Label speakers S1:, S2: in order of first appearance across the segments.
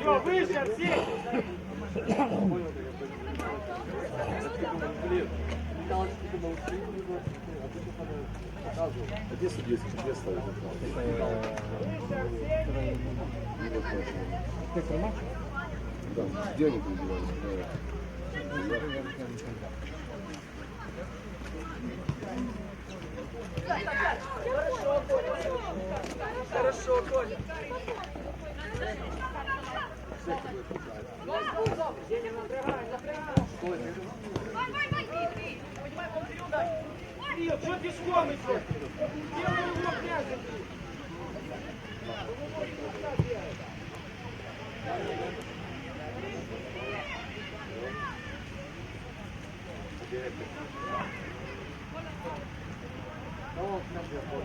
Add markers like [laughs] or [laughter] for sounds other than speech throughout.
S1: Все, выше, все!
S2: Где судейский? Где ставить? Да, где они перебивались?
S1: Хорошо, Коля. Геня, напрягай,
S3: Oh, it's not your fault.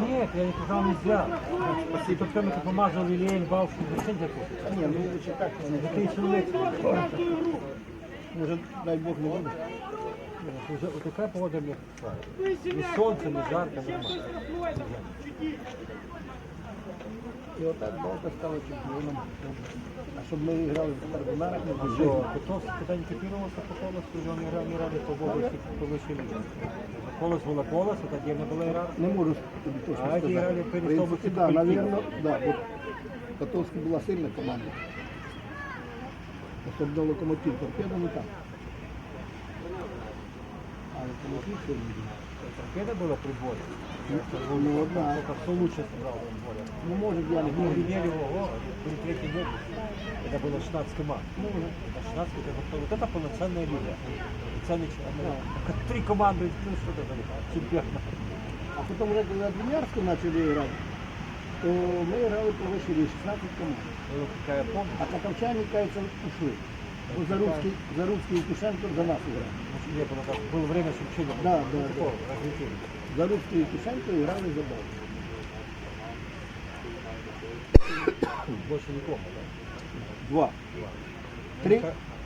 S2: Нет, я не сказал нельзя. И только мы помазали лень, балки, зачем тебе тут?
S1: Ні, ну лучше так, не
S2: За три чоловік.
S3: Каждую игру.
S1: може, дай Бог не буде.
S2: Уже вот такая погода мне устраивает.
S3: Выше
S2: Ни
S3: мяч.
S2: солнце, ни жарко,
S3: Чем
S2: нормально.
S3: ты штрафной там? Чуть ниже.
S1: І отак Балка стала чемпіоном. А щоб ми грали в Тарбунарах, не
S2: А
S1: дуже.
S2: что, Котовский когда не копировался по колосу, уже он не играл, не рады по области, по высшей лиге. Колос была колос, это отдельно была игра.
S1: Не можу тобі точно
S2: А
S1: сказати.
S2: ті грали перед
S1: В принципі,
S2: автобусом
S1: да,
S2: колективом.
S1: навірно, да, бо Котовська була сильна команда. Особливо локомотив, торпеда не так. А локомотив сильний. був.
S2: Торпеда была при дворе.
S1: Ну, одна.
S2: Только кто лучше сыграл в дворе.
S1: Ну, може, я не
S2: Мы
S1: можу.
S2: имели его при третьем области. Это было 16 команд. Это 16 это, вот- вот это полноценная лига. Полноценный чемпионат. Как Три команды, ну что это за чемпионат.
S1: А потім, вже коли Адмінярську почали грати, то ми грали по вищій лізі, 16 команд.
S2: Ну, какая я помню.
S1: А Катовчане, кажется, ушли. Бо Заруцький, Заруцький и Кишенко за нас играли.
S2: Значит, не было, так, было время, что вообще не было.
S1: Да,
S2: Ну,
S1: да,
S2: такого развлечения.
S1: Заруцький и Кишенко играли за Бал.
S2: Больше никого, да?
S1: Два. Три,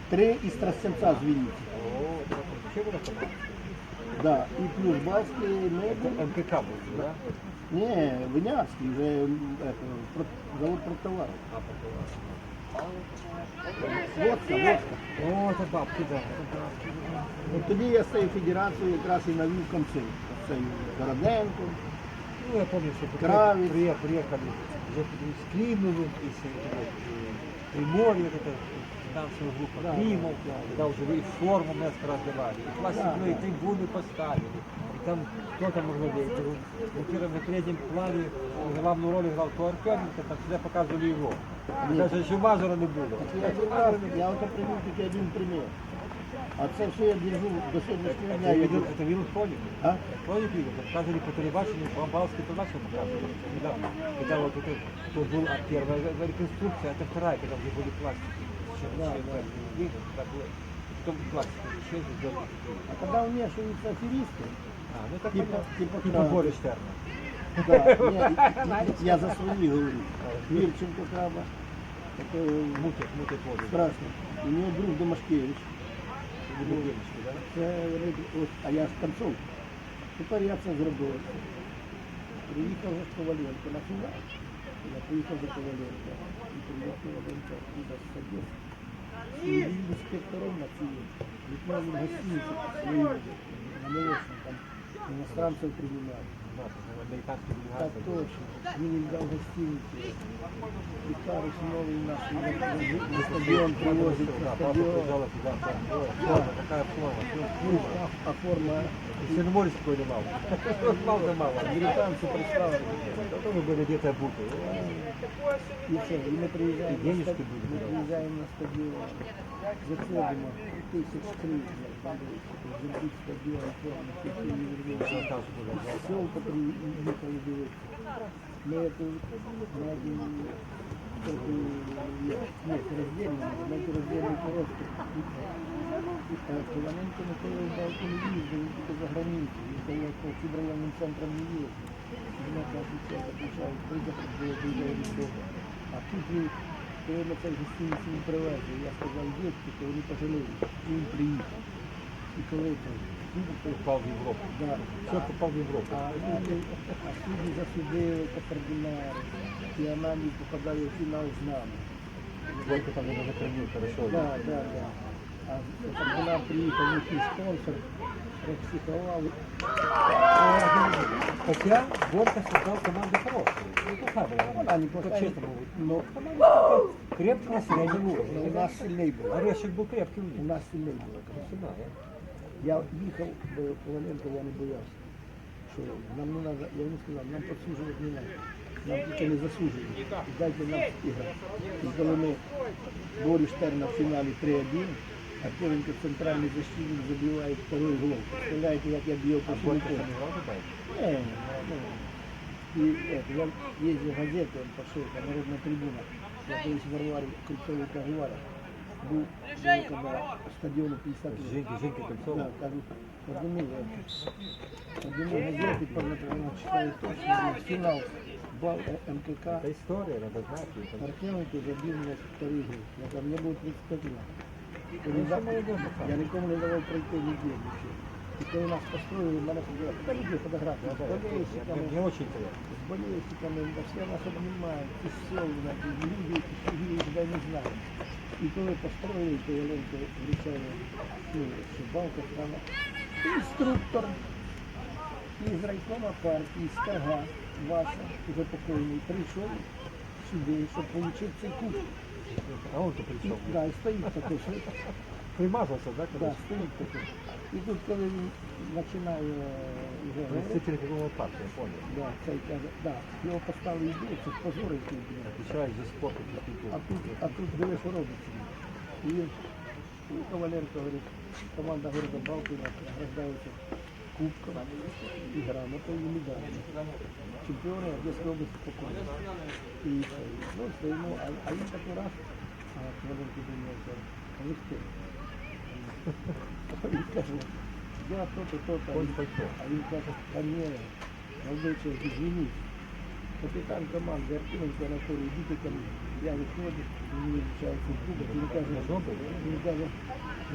S1: три из Тростенца звільниці.
S2: О, это вообще было команда.
S1: Да. І плюс Бальський ми були.
S2: МКК был, да?
S1: Ні, Винявський, вже м, это, про- завод продтовару.
S2: А, попала.
S1: Водка, водка.
S2: О, это бабки, да.
S1: От тоді я з цією федерацією якраз і навів конці. З цією Городенко.
S2: Ну, я помню, что
S1: Кравец.
S2: приехали, приехали уже из Климова, из э, Приморья, вот эта финансовая группа
S1: Да,
S2: Климов,
S1: да, да.
S2: когда уже и форму несколько раз давали, и класс
S1: Да,
S2: игры, и
S1: да.
S2: трибуны поставили, и там кто-то можно видеть, на первом на третьем плане главную роль играл то Артеменко, там всегда показывали его.
S1: Нет.
S2: Даже еще Мазура не было.
S1: Так я один раз, я вот привів тільки один примір. А це все я держу до сьогоднішнього дня.
S2: Это
S1: Я
S2: видел,
S1: держу.
S2: это видел Хроник.
S1: А?
S2: Хроник видел, там показывали по телебачению, по Амбалской телебачению показывали. Недавно. Когда вот это, то была первая ре- реконструкция, это вторая, когда уже были пластики. Еще,
S1: Да,
S2: еще,
S1: да.
S2: Видно, как было. Потом пластики исчезли, сделали.
S1: А когда вмешиваются аферисты,
S2: А, ну это
S1: Типа-
S2: понятно.
S1: типа
S2: типа
S1: Краба.
S2: Боря Штерна.
S1: да, не, [laughs] я за свои говорю. Мирченко Краба, это
S2: Мутят, мутят воду.
S1: страшно. У него друг Домашкевич.
S2: Были денежки, да?
S1: Це, риби- от, а я ж концов. Тепер я це зробив. Приїхав вже з Коваленко на фінал. Я поїхав до Коваленка. І приїхав Коваленко туди з Одеси. І він інспектором на цій. Відмов він гостиниці свої на молочні, там іностранців приймали.
S2: Да, там американские
S1: Так
S2: делегации.
S1: точно. Він їм дав гостиниці. І кажуть, новий наш на на стадіон привозить на
S2: Да, папа
S1: стадіон.
S2: приезжала сюда, там, ой,
S1: Да.
S2: какая форма.
S1: Ну, а, а форма
S2: И Черноморец какой мало. Мало да мало.
S1: американці прислали.
S2: Потом мы были где-то обуты.
S1: І все, і ми приїжджаємо,
S2: І денежки
S1: на, ста-
S2: будуть,
S1: ми
S2: да.
S1: приїжджаємо на стадіон, заходимо, тисяч три, зробити стадіон, форму,
S2: Всё там же было, да.
S1: Селка приїхали дивитися. Ми эту, на один, трохи, ні, це роздільно, на це роздільний просто. Киваненко Микола Балку не їздив, він тільки за границю, він сказав, що під районним центром не їздив. мене так це заключають, приїхав було дуже відомо. А тут він, коли на цей гостиниці він привезли, я сказав, дітки, то вони пожаліли, і він приїхав. І коли то, кубок той
S2: Попав в Європу.
S1: Да.
S2: Все попав в Європу.
S1: А люди, а судді засудили Катердинари, і вона не попадає в фінал з нами.
S2: Сколько там не накормил, хорошо.
S1: Да, да, да. А Катердинар приїхав, їхній спонсор, розпсихував.
S2: Хотя Горка создал команду хорошую. Неплохая была.
S1: Вона не
S2: По
S1: плохая,
S2: честному.
S1: но
S2: Крепкого среднего
S1: но у
S2: уровня.
S1: нас сильний був.
S2: Орешек был крепкий у
S1: У
S2: них.
S1: нас сильний був.
S2: Сюда, я.
S1: Я їхав до Коваленко, я не боявся. Що нам не треба, я йому сказав, нам підсуджувати не треба. Нам тільки не засуджують. Дайте нам іграти. І коли ми Борю Штерна в фіналі 3-1, а Ковенко центральний защитник забиває второй гол. Представляєте, як я б'ю по всьому
S2: Горка
S1: полю.
S2: сам играл, да?
S1: Не, не. И это, я ездил в газету, он пошел, там народная трибуна. Я то есть Варваре Кольцовой Кагуара. Был, был когда стадиону 50 лет.
S2: Женьки, Женьки Кольцова.
S1: Да, кажуть, подними, подними газети, вона читає точно, фінал, бал э, МКК.
S2: Это история, надо знать. ее, там.
S1: Артеменко забил мне второй гол. Я там, мне было 35 лет. Я,
S2: Ну,
S1: не
S2: это
S1: дав-
S2: молодой пацан.
S1: я нікому не давав пройти неделю. И когда нас построили, мы начали делать. Это люди фотографии.
S2: Ну, не очень приятно.
S1: С болельщиками, да все нас обнимают, и сел, люди, и другие их не знают. И то когда построили, то я ленько ну, влечали, Шибалка, там, инструктор, из райкома партии, стага, Вася, уже покойный, пришел сюда, чтобы получить цей.
S2: А он-то пришел.
S1: Да, и стоит такой.
S2: Примазался, да?
S1: Да, стоит такой. І тут, коли він починає е, вже говорити,
S2: Представитель какого партии, я понял.
S1: да, цей каже, да, його поставили йду, це ж позор який, блін.
S2: Отвечает за спорт и физкультуру.
S1: А тут, а тут диви, що робиться. І він, ну, Коваленко говорить, команда города Балтина награждається кубком і грамотою і медалями. Чемпіони Одеської області по конкурсу. І це, ну, стоїмо, а, а він такий раз, а Коваленко думає, що легко. Він каже, я то-то, то-то.
S2: Конь пальто.
S1: А він каже, та ні, молодой человек, извинись. Капітан команди Артеменко Анатолій йдіть ко мені. Я виходжу, мені вручається кубок, він каже,
S2: Должно быть.
S1: він каже,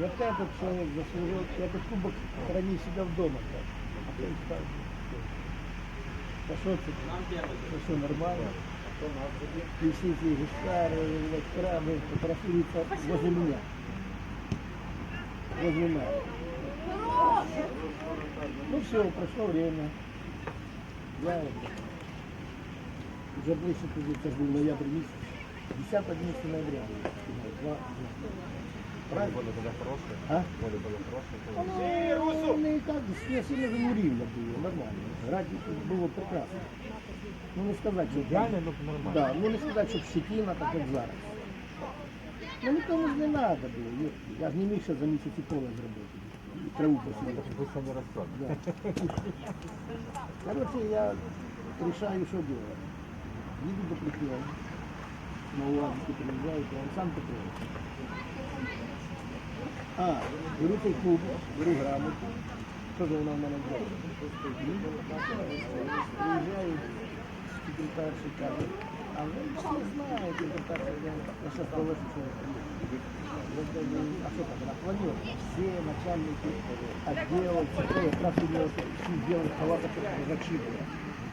S1: вот этот человек заслужил, этот кубок храни себя вдома. каже. А той став. Та що це? Це що, нормально? І всі ці гусари, электраны фотографируются возле меня. Возле. Ну все, прошло время. Я уже ближе ж був ноябрь місяць. 10 11 ноября. Два. Правильно?
S2: Было хорошее.
S1: А?
S2: Поле было хорошее.
S1: Ну, не так, не сильно замурівля було, нормально. Грати було прекрасно. Ну не сказати, що
S2: Идеально, но нормально.
S1: Да, ну не сказати, щоб щетина, так як зараз. Ну нікому ж не треба було. Я ж не міг ще за місяць і поле зробити. І траву посадити. Короче, я решаю, что делать. Еду до Плетнева, на УАЗике приезжаю, к Александру Петровичу. А, беру цей клуб, беру грамоту, що ж вона в мене брала. Приїжджаю, секретарші каже, а ви всі знаєте, секретарша, я я зараз полежу, що ви приїдете. Я кажу, а що там, на планерка, всі начальники отделов, це якраз у нього всі делали халата, щоб зачіпили.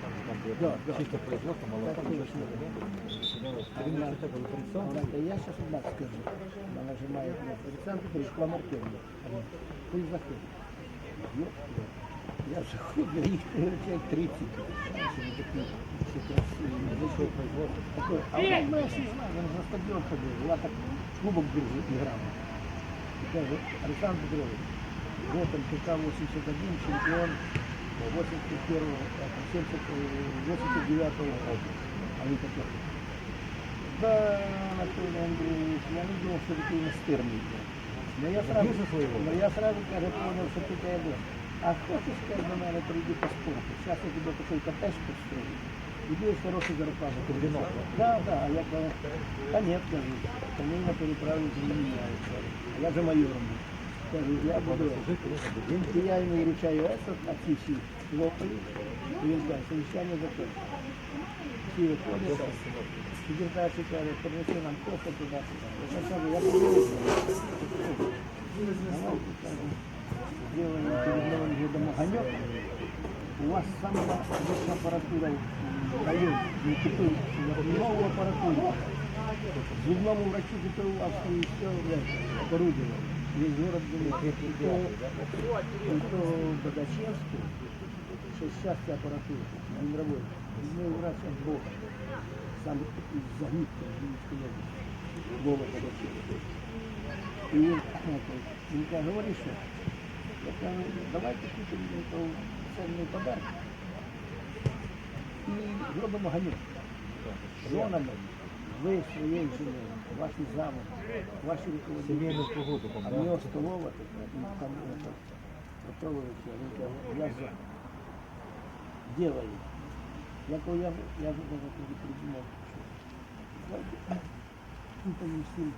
S2: Там было
S1: Да, да.
S2: Чисто производство, молоко.
S1: Так точно.
S2: Она это было традиционно.
S1: Она говорит, я сейчас одна скажу. Она нажимает на Александр Петрович, к вам Артем. Пусть заходит. Ёп, Я заходжу, їх человек 30. Шанси не такі, все красиві.
S2: Большое производство.
S1: Такой, а он мы все знаем, он на стадион ходил, я так кубок держит, играл. И каже, Александр Петрович, вот он ПК 81, чемпион 81 89 года. А вы такой, да, Анатолий Андреевич, я не думал, что такой настырный. Но я сразу,
S2: Добился своего?
S1: но я сразу, каже, понял, что ты был. А хочешь, каже, до мене прийди по спорту? Сейчас я тебе такой коттедж построю. И будешь хороший зарплату.
S2: Комбинат.
S1: Да, да, а я говорю, да нет, кажу, камень на переправе не меняется. А я за майором был. Кажу, я буду. І я йому вручаю этот, а ці всі лопають. І він каже, совіщання закончено. Всі виходять, секретар каже, принеси нам кофе туди. Я кажу, я подивився. Сделаем перед Новым годом огонек. У вас самая лучшая аппаратура районе. Не купил новую аппаратуру. Зубному врачу купил все оборудование. Весь город был. И то, и то Богачевский, шесть части аппаратуры. Он работает. Зубной врач от Бога. Сам области. Вова Богачевский. И он, каже, говоришь, что я кажу, давайте купимо то ценний подарок і зробимо ганю. Жонами, ви своєю жіною, ваші зами, ваші.
S2: Сімейну погоду там,
S1: А
S2: да?
S1: нього столова там это, Петрович, він каже, я за. Делаю. Я кажу, я, я вже тоді придумав, давайте купимо всім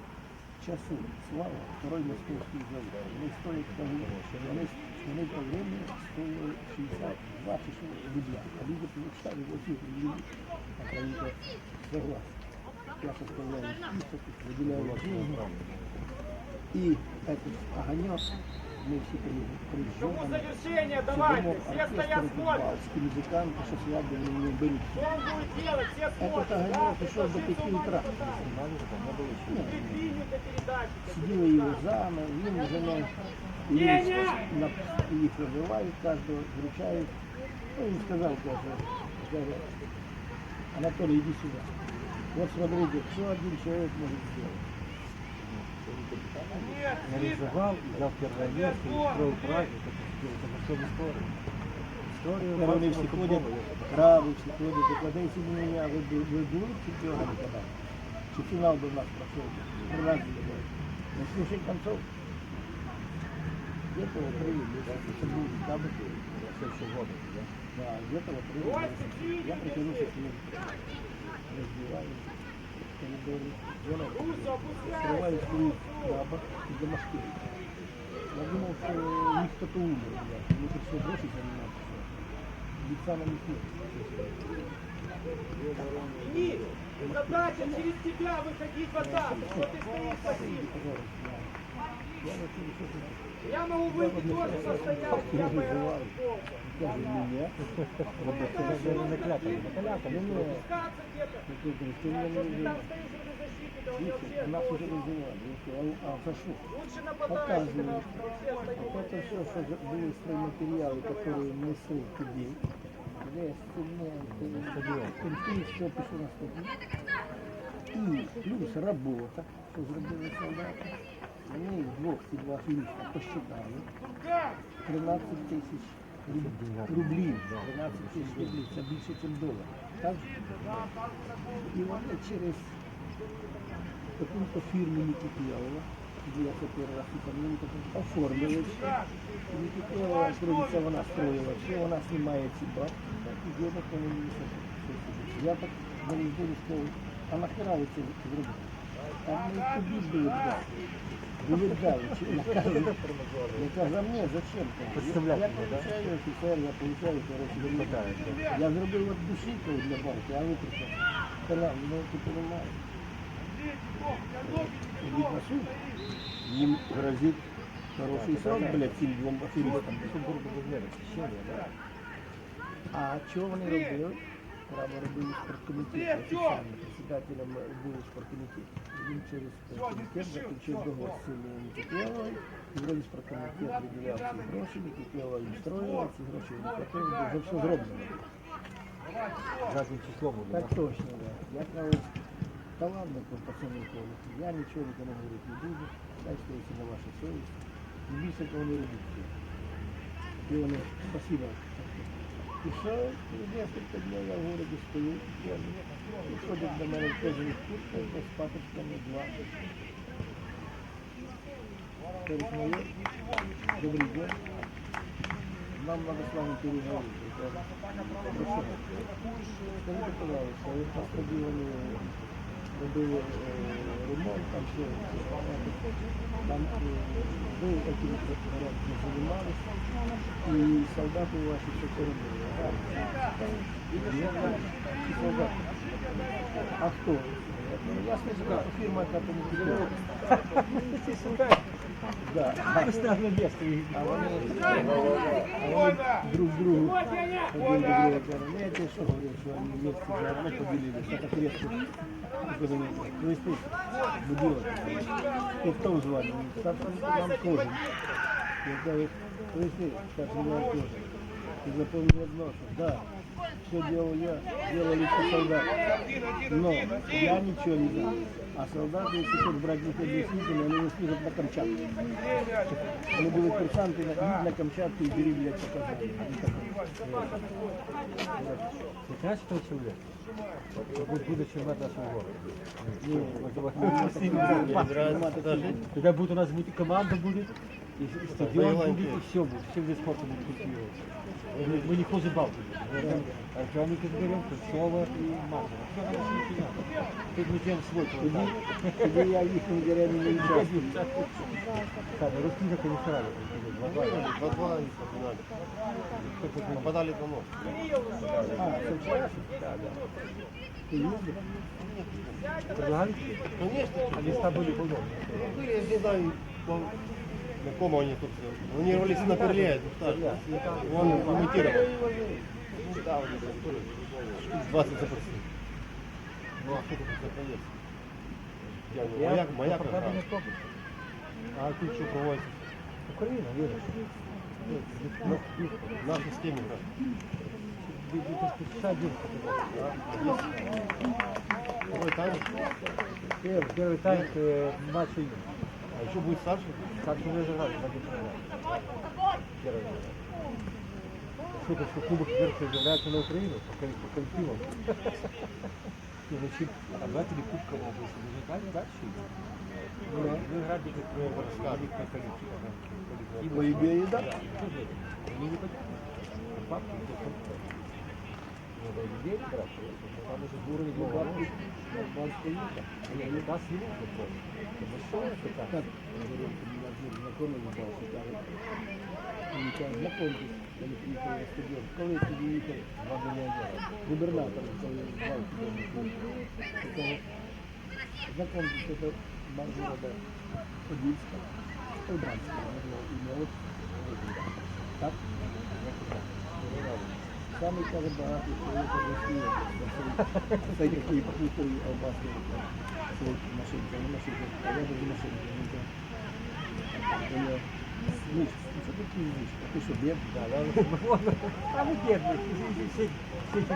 S1: часу, слава, второй московський завод. Вони стоять, кажу, вони, вони по времени стоили 62 чи що рубля. А люди получали 8 рублей. А они говорят, согласен. Я составляю список, выделяю деньги. И этот огонек мы все
S3: Кому
S1: приезжаем.
S3: завершение давайте, все стоят смотрят.
S1: музыканты, что свадьбы не были.
S3: Что он будет делать, все
S1: Этот
S3: смотрят.
S1: огонек
S3: Да,
S1: шел до 5 утра.
S3: Прикинь, это передачи.
S1: Сиділи його зами, він жене. І він на, їх розбивають, кожного вручають. Ну, він сказав, каже, каже, Анатолій, иди сюда. Вот смотрите, что один человек может сделать.
S3: Нет,
S2: Реализовал, взял первое место, и устроил праздник, это сделал, это вошло в историю. Историю
S1: Вони всі
S2: массового
S1: ходять,
S2: футбола.
S1: грають, всі ходять, докладай сьогодні мене, ви, бу- ви були чемпіонами коли? Чи фінал до нас пройшов? Три рази було. Ну, слушай, концов. Где-то вот три, это был дабы.
S2: Следующий год, да?
S1: Да, где-то вот три. Я прихожу с ним. И домашки. Я думал, что у них кто-то умер. Они тут все бросить заниматься. Лица на них нет.
S3: Денис, задача через тебя выходить в атаку. Что ты стоишь?
S1: Пожалуйста. Я не хочу.
S3: Я могу выйти тоже состоять, я моя
S1: Даже меня. Вот это
S2: Это же не накляпали, накляпали.
S1: Ну, ну,
S3: Пускаться где-то.
S1: ну, ты говоришь, ты меня не
S3: Если там
S1: вызываешь.
S3: стоишь в этой защите, то он
S1: Видите,
S3: вообще
S1: нас уже
S3: сложно.
S1: вызывали. Я сказал, А за что?
S3: Лучше нападающий,
S1: Показывают.
S3: потому что все остаются.
S1: Вот это все, что за- были стройматериалы, которые несу туди. Лес, цемент, конфликт, все пішло на стадію. І плюс робота, що зробили солдати. Вони їх двох ці два філіста посчитали. 13 тисяч руб- рублів. 13 тисяч рублів, це більше, ніж долар. Так? же? І вони через какую-то фирму Никителова, где я це перший раз не оформили все. Никителова, кажется, вона строила все, вона знімає ці бабки, так, і где-то вони мені все сидить. Я так на неделю сказав, а нахера ви це зробили? Там ми тобі були дали. Були дали, чи я кажу, я кажу, а мені зачем? Кажу,
S2: Представляти
S1: Я
S2: мені, да?
S1: получаю офіцер, я получаю, короче, вимагаю. Я зробив от душиков для банки, а ви прийшли. Сказав, ну ти розумієш, идут на суд, им грозит хороший срок, блядь, цим двом аферистам. А що вони робили? Право робили спорткомітет, офіційно, председателем був спорткомітет. Він через спорткомітет заключив договор з цим Нікітєвою, і вроді спорткомітет виділяв ці гроші, Нікітєва їм строїла, ці гроші вони платили, вже все зроблено.
S2: Задним числом уже,
S1: Так
S2: да?
S1: точно, да. Я кажу, та ладно, по пацану колу. Я нічого нікому говорити не буду. Хай стоїться на вашій совісті. І більше того не робіть. цього. І вони, спасибо. І що, і несколько днів я в городі стою, приходять до мене в кожній куртках, з папочками два. Кажуть, моє, добрий день. Нам надо с вами переговорить. Я говорю, Хорошо. Скажите, пожалуйста, вы посадили робили е, ремонт, там все, там е, ви этим говорят, не занимались, і солдати ваші все це робили. Ага. І солдати. А хто? Ну, я слышал, фірма, яка тому підтримує. Да.
S2: Постоянно место.
S1: А вони, а вони друг другу один до друга говорят, ну я тебе что говорю, что они вместе заодно поделились, так как редко экономика. То есть тут будила, и кто звали, так нам тоже. Я говорю, то есть так нам тоже. И запомни одно, что да, все делал я, делали все солдаты. Но я ничего не знал. А солдаты, если хоть брать их объяснительно, они не служат на Камчатке. Они были курсанты на, на Камчатке и. Они такие.
S2: Ты знаешь, что человек? Вот будущий мэр нашего города. Тогда будет у нас команда будет, и, и стадион будет, и все будет, все виды спорта будут культивироваться. Мы, мы не хуже Балтики. Артемика берем, Кольцова и Мазова. Все нам больше не надо. Тут мы делаем свой квартал.
S1: Тоді я їх не деревні не участвую.
S2: Так, русские как они срали.
S4: Два-два они попадали. Попадали по нос.
S1: А, це вчасно? Ти їздив?
S2: Предлагали?
S4: Конечно.
S2: Они с тобой были
S4: Ну, были, я не знаю, по- на ком они тут. Они рвались на. Он имитировал. Ну, это тоже. Штук 20 запросил. Ну, а что тут за поезд? Я не- Маяк, маяк. А тут что проводится?
S2: Украина, веришь?
S4: Ну, В нашей схеме играть. Второй тайм.
S2: Первый, первый тайм э, матч июня.
S4: А еще будет старший?
S2: Как уже играли, как это играли. Первый раз. Шутка, что Кубок Верха является на Украину по, по коллективам. Не, ну чип, обладатели Кубка области, играли дальше? Ну, вы играли как э, рассказывали по коллективам.
S1: По так.
S2: Тоже Они не потянут. По факту, это только- Надо людей брать, там уже уровень глобальный.
S1: Албанська їда.
S2: Не, не даст ему такой. Это большое питание.
S1: Так, знакомий бався, каже, він каже, знакомтесь, коли приїхав на стадіон. Коли тоді їхав два мільйонера, губернатор, коли звав туди на службу. Каже, знакомтесь, це бар города Подільська, Албанська, можливо, ім'я от Так? Самый, каже, багатий чоловік в Росії, це такий путовий албанський машинка, не машинка, а я без машинки. Він каже, я Миш, що такі миш? А ти що, бед?
S2: Да, да, а вы бедные, все, все эти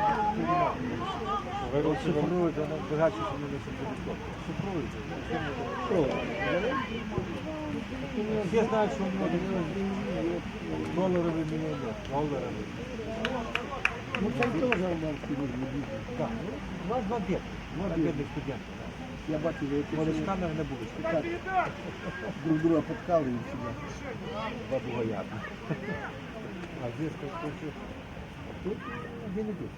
S4: Вы
S2: шифруют, она богаче, чем мы носим далеко. Шифруют.
S1: Що?
S2: Все знают, что у него долларовый миллионер. Долларовый.
S1: Ну це теж албанський вигляд.
S2: Да, ну, у вас два бедных. Два бедных студента.
S1: Я бачу, ви якось
S2: Может, камера на будущее.
S1: так друг друга подкалують сюди.
S2: Два бугоядна. А здесь как что Тут один идет.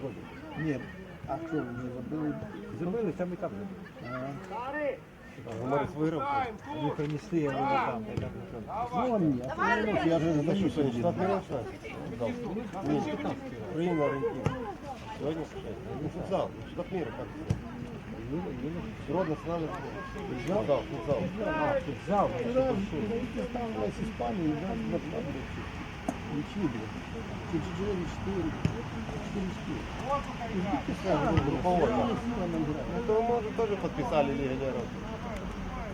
S2: Вроде.
S1: Ні, а що, ви вже забили?
S2: Забыли, там и там.
S1: А,
S4: Морис выиграл.
S2: Они принесли, я говорю, там. и там, и там.
S1: Ну, а мені, а ти не я вже
S4: Ну
S1: здаю
S4: что,
S1: сьогодні.
S4: штат мира Нет, Украина ориентир. Сегодня Ну, футзал. Штат мира как? Род национальный футбол. Футзал, футзал.
S2: А, футзал,
S1: Вчора великі ставили з Іспанії, да, на два бочі. Нічі були. Чуть-чуть 4, 4-4.
S4: Групповой, да.
S1: сила нам грати.
S4: Ну, то, может, тоже подписали легионеров.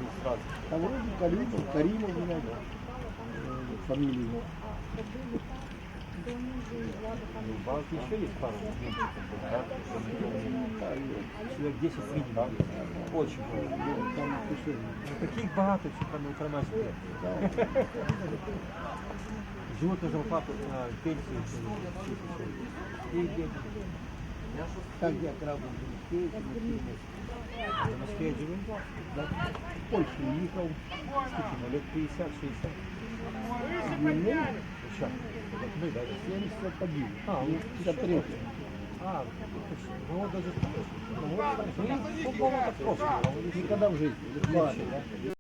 S4: Администрации.
S1: Там вроде Каримов, Каримов, блядь, э, фамилию.
S2: В Балке еще есть пару немчиков, да? Человек 10 минимум. Очень много.
S1: Там пишу.
S2: Ну, таких багато, що там інформації. Живуть на зарплату, на пенсію. І бідні.
S1: Так як робив в Москві,
S2: В Москві живуть.
S1: да, в Польщу їхав,
S2: Скільки, ну, лет 50-60.
S1: війни,
S2: Що? Як ми, да?
S1: 71,
S2: А, ну,
S1: 53.
S2: А, ну вот даже Ну, вот, ну, футбол это просто.
S1: Никогда в жизни. Бесплатно.
S2: да?